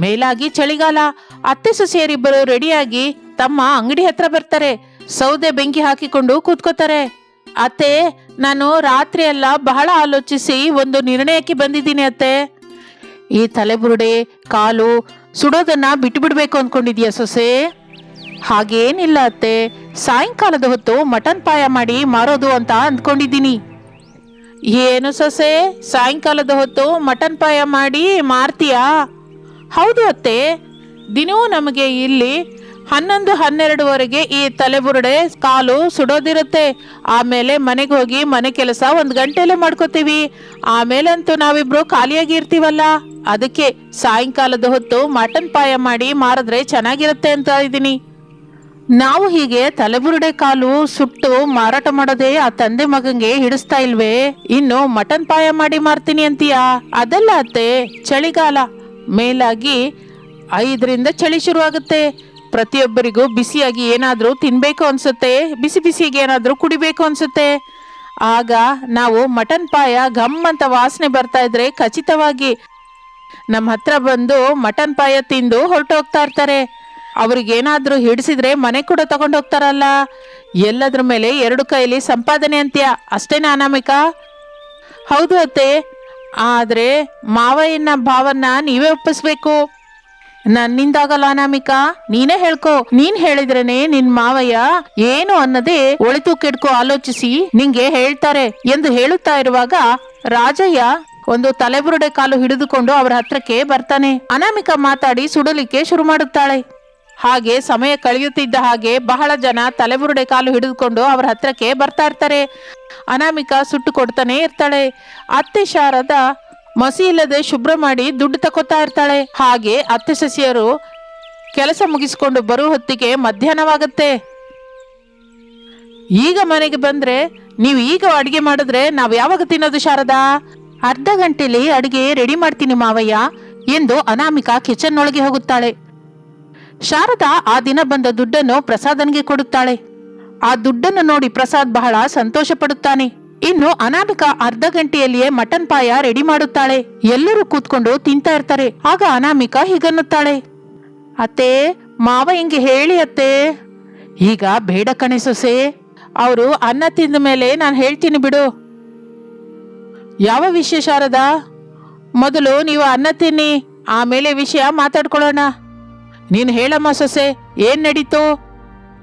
S1: ಮೇಲಾಗಿ ಚಳಿಗಾಲ, ಅತ್ತೆ ಸೊಸೆಯರಿಬ್ಬರು ರೆಡಿಯಾಗಿ ತಮ್ಮ ಅಂಗಡಿ ಹತ್ರ ಬರ್ತಾರೆ. ಸೌದೆ ಬೆಂಕಿ ಹಾಕಿಕೊಂಡು ಕೂತ್ಕೋತಾರೆ. ಅತ್ತೆ, ನಾನು ರಾತ್ರಿ ಎಲ್ಲ ಬಹಳ ಆಲೋಚಿಸಿ ಒಂದು ನಿರ್ಣಯಕ್ಕೆ ಬಂದಿದ್ದೀನಿ ಅತ್ತೆ. ಈ ತಲೆಬುರುಡೆ, ಕಾಲು ಸುಡೋದನ್ನ ಬಿಟ್ಟು ಬಿಡ್ಬೇಕು ಅನ್ಕೊಂಡಿದ್ಯಾ ಸೊಸೆ? ಹಾಗೇನಿಲ್ಲ ಅತ್ತೆ, ಸಾಯಂಕಾಲದ ಹೊತ್ತು ಮಟನ್ ಪಾಯ ಮಾಡಿ ಮಾರೋದು ಅಂತ ಅಂದ್ಕೊಂಡಿದ್ದೀನಿ. ಏನು ಸೊಸೆ, ಸಾಯಂಕಾಲದ ಹೊತ್ತು ಮಟನ್ ಪಾಯ ಮಾಡಿ ಮಾರ್ತೀಯಾ? ಹೌದು ಅತ್ತೆ ದಿನವೂ ನಮಗೆ ಇಲ್ಲಿ ಹನ್ನೊಂದು, ಹನ್ನೆರಡುವರೆಗೆ ಈ ತಲೆಬುರುಡೆ ಕಾಲು ಸುಡೋದಿರುತ್ತೆ. ಆಮೇಲೆ ಮನೆಗೆ ಹೋಗಿ ಮನೆ ಕೆಲಸ ಒಂದು ಗಂಟೆಲೆ ಮಾಡ್ಕೋತೀವಿ. ಆಮೇಲಂತೂ ನಾವಿಬ್ರು ಖಾಲಿಯಾಗಿ ಇರ್ತೀವಲ್ಲ ಅದಕ್ಕೆ ಸಾಯಂಕಾಲದ ಹೊತ್ತು ಮಟನ್ ಪಾಯ ಮಾಡಿ ಮಾರಿದ್ರೆ ಚೆನ್ನಾಗಿರುತ್ತೆ ಅಂತ ಇದ್ದೀನಿ. ನಾವು ಹೀಗೆ ತಲೆಬುರುಡೆ ಕಾಲು ಸುಟ್ಟು ಮಾರಾಟ ಮಾಡೋದೇ ಆ ತಂದೆ ಮಗಂಗೆ ಹಿಡಿಸ್ತಾ ಇಲ್ವೇ? ಇನ್ನು ಮಟನ್ ಪಾಯ ಮಾಡಿ ಮಾರ್ತೀನಿ ಅಂತೀಯಾ? ಅದೆಲ್ಲ ಅತ್ತೆ, ಚಳಿಗಾಲ. ಮೇಲಾಗಿ ಐದರಿಂದ ಚಳಿ ಶುರುವಾಗುತ್ತೆ. ಪ್ರತಿಯೊಬ್ಬರಿಗೂ ಬಿಸಿಯಾಗಿ ಏನಾದರೂ ತಿನ್ನಬೇಕು ಅನ್ಸುತ್ತೆ, ಬಿಸಿ ಬಿಸಿಗೆ ಏನಾದರೂ ಕುಡಿಬೇಕು ಅನ್ಸುತ್ತೆ. ಆಗ ನಾವು ಮಟನ್ ಪಾಯ ಘಮ್ ಅಂತ ವಾಸನೆ ಬರ್ತಾ ಇದ್ರೆ ಖಚಿತವಾಗಿ ನಮ್ಮ ಹತ್ರ ಬಂದು ಮಟನ್ ಪಾಯ ತಿಂದು ಹೊರಟೋಗ್ತಾ ಇರ್ತಾರೆ. ಅವ್ರಿಗೇನಾದರೂ ಹಿಡಿಸಿದ್ರೆ ಮನೆ ಕೂಡ ತಗೊಂಡು ಹೋಗ್ತಾರಲ್ಲ. ಎಲ್ಲದ್ರ ಮೇಲೆ ಎರಡು ಕೈಲಿ ಸಂಪಾದನೆ ಅಂತ್ಯ. ಅಷ್ಟೇನಾ ಅನಾಮಿಕ? ಹೌದು ಅತ್ತೆ. ಆದರೆ ಮಾವಯ್ಯನ ಭಾವನ ನೀವೇ ಒಪ್ಪಿಸ್ಬೇಕು. ನನ್ನಿಂದಾಗಲ್ಲ ಅನಾಮಿಕಾ? ನೀನೇ ಹೇಳ್ಕೊ. ನೀನ್ ಹೇಳಿದ್ರೇನೆ ನಿನ್ ಮಾವಯ್ಯ ಏನು ಅನ್ನದೇ ಒಳಿತು ಕೆಡ್ಕೊ ಆಲೋಚಿಸಿ ನಿಂಗೆ ಹೇಳ್ತಾರೆ ಎಂದು ಹೇಳುತ್ತಾ ಇರುವಾಗ ರಾಜಯ್ಯ ಒಂದು ತಲೆಬುರುಡೆ ಕಾಲು ಹಿಡಿದುಕೊಂಡು ಅವರ ಹತ್ರಕ್ಕೆ ಬರ್ತಾನೆ. ಅನಾಮಿಕ ಮಾತಾಡಿ ಸುಡಲಿಕ್ಕೆ ಶುರು ಮಾಡುತ್ತಾಳೆ. ಹಾಗೆ ಸಮಯ ಕಳೆಯುತ್ತಿದ್ದ ಹಾಗೆ ಬಹಳ ಜನ ತಲೆಬುರುಡೆ ಕಾಲು ಹಿಡಿದುಕೊಂಡು ಅವರ ಹತ್ರಕ್ಕೆ ಬರ್ತಾ ಇರ್ತಾರೆ. ಅನಾಮಿಕ ಸುಟ್ಟು ಕೊಡ್ತಾನೆ ಇರ್ತಾಳೆ. ಅತ್ತೆ ಶಾರದ ಮಸಿ ಇಲ್ಲದೆ ಶುಭ್ರ ಮಾಡಿ ದುಡ್ಡು ತಕೋತಾ ಇರ್ತಾಳೆ. ಹಾಗೆ ಅತ್ತೆ ಸಸಿಯರು ಕೆಲಸ ಮುಗಿಸಿಕೊಂಡು ಬರುವ ಹೊತ್ತಿಗೆ ಮಧ್ಯಾಹ್ನವಾಗತ್ತೆ. ಈಗ ಮನೆಗೆ ಬಂದ್ರೆ ನೀವು ಈಗ ಅಡಿಗೆ ಮಾಡಿದ್ರೆ ನಾವು ಯಾವಾಗ ತಿನ್ನೋದು ಶಾರದಾ? ಅರ್ಧ ಗಂಟೆಲಿ ಅಡಿಗೆ ರೆಡಿ ಮಾಡ್ತೀನಿ ಮಾವಯ್ಯ ಎಂದು ಅನಾಮಿಕಾ ಕಿಚನ್ ಒಳಗೆ ಹೋಗುತ್ತಾಳೆ. ಶಾರದಾ ಆ ದಿನ ಬಂದ ದುಡ್ಡನ್ನು ಪ್ರಸಾದನಿಗೆ ಕೊಡುತ್ತಾಳೆ. ಆ ದುಡ್ಡನ್ನು ನೋಡಿ ಪ್ರಸಾದ್ ಬಹಳ ಸಂತೋಷ ಪಡುತ್ತಾನೆ ಇನ್ನು ಅನಾಮಿಕ ಅರ್ಧ ಗಂಟೆಯಲ್ಲಿಯೇ ಮಟನ್ ಪಾಯ ರೆಡಿ ಮಾಡುತ್ತಾಳೆ. ಎಲ್ಲರೂ ಕೂತ್ಕೊಂಡು ತಿಂತಾ ಇರ್ತಾರೆ. ಆಗ ಅನಾಮಿಕ ಹೀಗನ್ನುತ್ತಾಳೆ. ಅತ್ತೆ, ಮಾವ ಹಿಂಗೆ ಹೇಳಿ ಅತ್ತೆ. ಈಗ ಬೇಡ ಕಣೆ ಸೊಸೆ. ಅವರು ಅನ್ನ ತಿಂದ ಮೇಲೆ ನಾನು ಹೇಳ್ತೀನಿ ಬಿಡು. ಯಾವ ವಿಷಯ ಶಾರದ? ಮೊದಲು ನೀವು ಅನ್ನ ತಿನ್ನಿ, ಆಮೇಲೆ ವಿಷಯ ಮಾತಾಡ್ಕೊಳ್ಳೋಣ. ನೀನು ಹೇಳಮ್ಮ ಸೊಸೆ, ಏನ್ ನಡೀತು?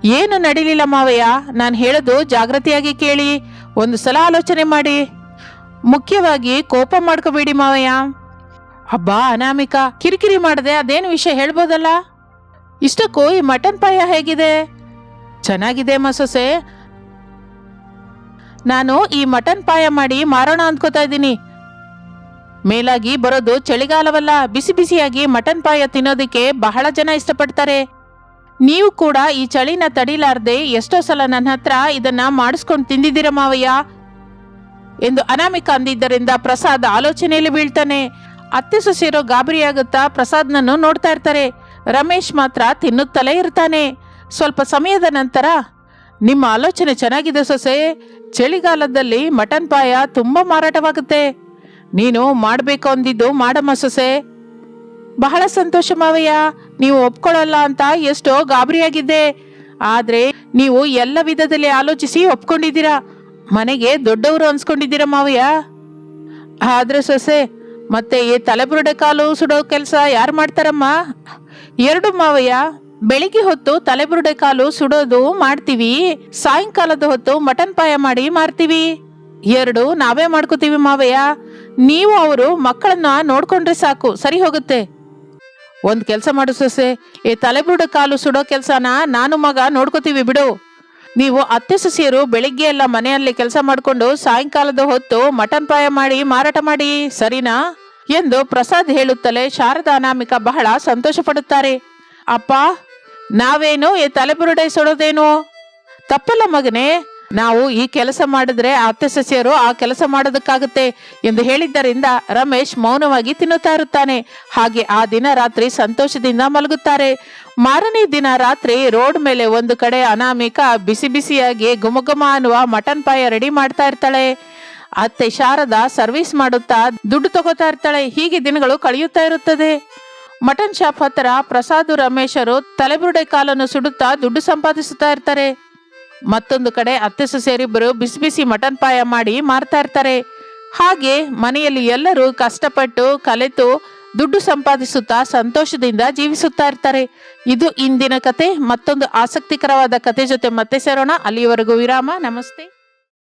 S1: ಏನು ನಡೀಲಿಲ್ಲ ಮಾವಯ್ಯ? ನಾನು ಹೇಳೋದು ಜಾಗೃತಿಯಾಗಿ ಕೇಳಿ. ಒಂದು ಸಲ ಆಲೋಚನೆ ಮಾಡಿ. ಮುಖ್ಯವಾಗಿ ಕೋಪ ಮಾಡ್ಕೋಬೇಡಿ ಮಾವಯ್ಯ. ಅಬ್ಬಾ, ಅನಾಮಿಕ, ಕಿರಿಕಿರಿ ಮಾಡದೆ ಅದೇನು ವಿಷಯ ಹೇಳ್ಬೋದಲ್ಲ? ಇಷ್ಟಕ್ಕೂ ಈ ಮಟನ್ ಪಾಯ ಹೇಗಿದೆ? ಚೆನ್ನಾಗಿದೆ ಮಸೊಸೆ ಸೊಸೆ. ನಾನು ಈ ಮಟನ್ ಪಾಯ ಮಾಡಿ ಮಾರೋಣ ಅಂದ್ಕೋತಾ ಇದ್ದೀನಿ. ಮೇಲಾಗಿ ಬರೋದು ಚಳಿಗಾಲವಲ್ಲ, ಬಿಸಿ ಬಿಸಿಯಾಗಿ ಮಟನ್ ಪಾಯ ತಿನ್ನೋದಕ್ಕೆ ಬಹಳ ಜನ ಇಷ್ಟಪಡ್ತಾರೆ. ನೀವು ಕೂಡ ಈ ಚಳಿನ ತಡಿಲಾರ್ದೆ ಎಷ್ಟೋ ಸಲ ನನ್ನ ಹತ್ರ ಇದನ್ನ ಮಾಡಿಸ್ಕೊಂಡು ತಿಂದಿದ್ದೀರ ಮಾವಯ್ಯ? ಎಂದು ಅನಾಮಿಕ ಅಂದಿದ್ದರಿಂದ ಪ್ರಸಾದ್ ಆಲೋಚನೆಯಲ್ಲಿ ಬೀಳ್ತಾನೆ. ಅತ್ತೆ ಸೊಸೆಯರು ಗಾಬರಿಯಾಗುತ್ತಾ ಪ್ರಸಾದ್ನನ್ನು ನೋಡ್ತಾ ಇರ್ತಾರೆ. ರಮೇಶ್ ಮಾತ್ರ ತಿನ್ನುತ್ತಲೇ ಇರ್ತಾನೆ. ಸ್ವಲ್ಪ ಸಮಯದ ನಂತರ, ನಿಮ್ಮ ಆಲೋಚನೆ ಚೆನ್ನಾಗಿದೆ ಸೊಸೆ. ಚಳಿಗಾಲದಲ್ಲಿ ಮಟನ್ ಪಾಯ ತುಂಬಾ ಮಾರಾಟವಾಗುತ್ತೆ. ನೀನು ಮಾಡಬೇಕು ಅಂದಿದ್ದು ಮಾಡಮ್ಮ ಸೊಸೆ. ಬಹಳ ಸಂತೋಷ ಮಾವಯ್ಯ. ನೀವು ಒಪ್ಕೊಳ್ಳಲ್ಲ ಅಂತ ಎಷ್ಟೋ ಗಾಬರಿಯಾಗಿದ್ದೆ. ಆದ್ರೆ ನೀವು ಎಲ್ಲ ವಿಧದಲ್ಲಿ ಆಲೋಚಿಸಿ ಒಪ್ಕೊಂಡಿದ್ದೀರಾ? ಮನೆಗೆ ದೊಡ್ಡವರು ಅನ್ಸ್ಕೊಂಡಿದ್ದೀರಾ ಮಾವಯ್ಯ? ಆದ್ರೆ ಸೊಸೆ, ಮತ್ತೆ ಈ ತಲೆಬುರುಡೆ ಕಾಲು ಸುಡೋ ಕೆಲಸ ಯಾರು ಮಾಡ್ತಾರಮ್ಮ? ಎರಡು ಮಾವಯ್ಯ, ಬೆಳಿಗ್ಗೆ ಹೊತ್ತು ತಲೆಬುರುಡೆ ಕಾಲು ಸುಡೋದು ಮಾಡ್ತೀವಿ, ಸಾಯಂಕಾಲದ ಹೊತ್ತು ಮಟನ್ ಪಾಯ ಮಾಡಿ ಮಾರ್ತೀವಿ. ಎರಡು ನಾವೇ ಮಾಡ್ಕೋತೀವಿ ಮಾವಯ್ಯ. ನೀವು ಅವರು ಮಕ್ಕಳನ್ನ ನೋಡ್ಕೊಂಡ್ರೆ ಸಾಕು, ಸರಿ ಹೋಗುತ್ತೆ. ಒಂದ್ ಕೆಲಸ ಮಾಡು ಸೊಸೆ. ಈ ತಲೆಬುರುಡೆ ಕಾಲು ಸುಡೋ ಕೆಲಸನ ನಾನು ಮಗ ನೋಡ್ಕೋತೀವಿ ಬಿಡು. ನೀವು ಅತ್ತೆ ಸೊಸೆಯರು ಬೆಳಿಗ್ಗೆ ಎಲ್ಲ ಮನೆಯಲ್ಲಿ ಕೆಲಸ ಮಾಡಿಕೊಂಡು ಸಾಯಂಕಾಲದ ಹೊತ್ತು ಮಟನ್ ಪಾಯ ಮಾಡಿ ಮಾರಾಟ ಮಾಡಿ, ಸರಿನಾ? ಎಂದು ಪ್ರಸಾದ್ ಹೇಳುತ್ತಲೇ ಶಾರದಾ ಅನಾಮಿಕ ಬಹಳ ಸಂತೋಷ ಪಡುತ್ತಾರೆ. ಅಪ್ಪ, ನಾವೇನು ಈ ತಲೆಬುರುಡೆ ಸುಡೋದೇನು? ತಪ್ಪಲ್ಲ ಮಗನೇ. ನಾವು ಈ ಕೆಲಸ ಮಾಡಿದ್ರೆ ಅತ್ತೆ ಸಸ್ಯರು ಆ ಕೆಲಸ ಮಾಡೋದಕ್ಕಾಗುತ್ತೆ ಎಂದು ಹೇಳಿದ್ದರಿಂದ ರಮೇಶ್ ಮೌನವಾಗಿ ತಿನ್ನುತ್ತಾ ಇರುತ್ತಾನೆ. ಹಾಗೆ ಆ ದಿನ ರಾತ್ರಿ ಸಂತೋಷದಿಂದ ಮಲಗುತ್ತಾರೆ. ಮಾರನೇ ದಿನ ರಾತ್ರಿ ರೋಡ್ ಮೇಲೆ ಒಂದು ಕಡೆ ಅನಾಮಿಕ ಬಿಸಿ ಬಿಸಿಯಾಗಿ ಗುಮಗುಮ ಅನ್ನುವ ಮಟನ್ ಪಾಯ ರೆಡಿ ಮಾಡ್ತಾ ಇರ್ತಾಳೆ. ಅತ್ತೆ ಶಾರದಾ ಸರ್ವಿಸ್ ಮಾಡುತ್ತಾ ದುಡ್ಡು ತಗೋತಾ ಇರ್ತಾಳೆ. ಹೀಗೆ ದಿನಗಳು ಕಳೆಯುತ್ತಾ ಇರುತ್ತದೆ. ಮಟನ್ ಶಾಪ್ ಹತ್ತಿರ ಪ್ರಸಾದ್ ರಮೇಶರು ತಲೆಬುರುಡೆ ಕಾಲನ್ನು ಸುಡುತ್ತಾ ದುಡ್ಡು ಸಂಪಾದಿಸುತ್ತಾ ಇರ್ತಾರೆ. ಮತ್ತೊಂದು ಕಡೆ ಅತ್ತೆ ಸೊಸೆಯರಿಬ್ಬರು ಬಿಸಿ ಬಿಸಿ ಮಟನ್ ಪಾಯ ಮಾಡಿ ಮಾರ್ತಾ ಇರ್ತಾರೆ. ಹಾಗೆ ಮನೆಯಲ್ಲಿ ಎಲ್ಲರೂ ಕಷ್ಟಪಟ್ಟು ಕಲೆತು ದುಡ್ಡು ಸಂಪಾದಿಸುತ್ತಾ ಸಂತೋಷದಿಂದ ಜೀವಿಸುತ್ತಾ ಇರ್ತಾರೆ. ಇದು ಇಂದಿನ ಕತೆ. ಮತ್ತೊಂದು ಆಸಕ್ತಿಕರವಾದ ಕತೆ ಜೊತೆ ಮತ್ತೆ ಸೇರೋಣ. ಅಲ್ಲಿಯವರೆಗೂ ವಿರಾಮ. ನಮಸ್ತೆ.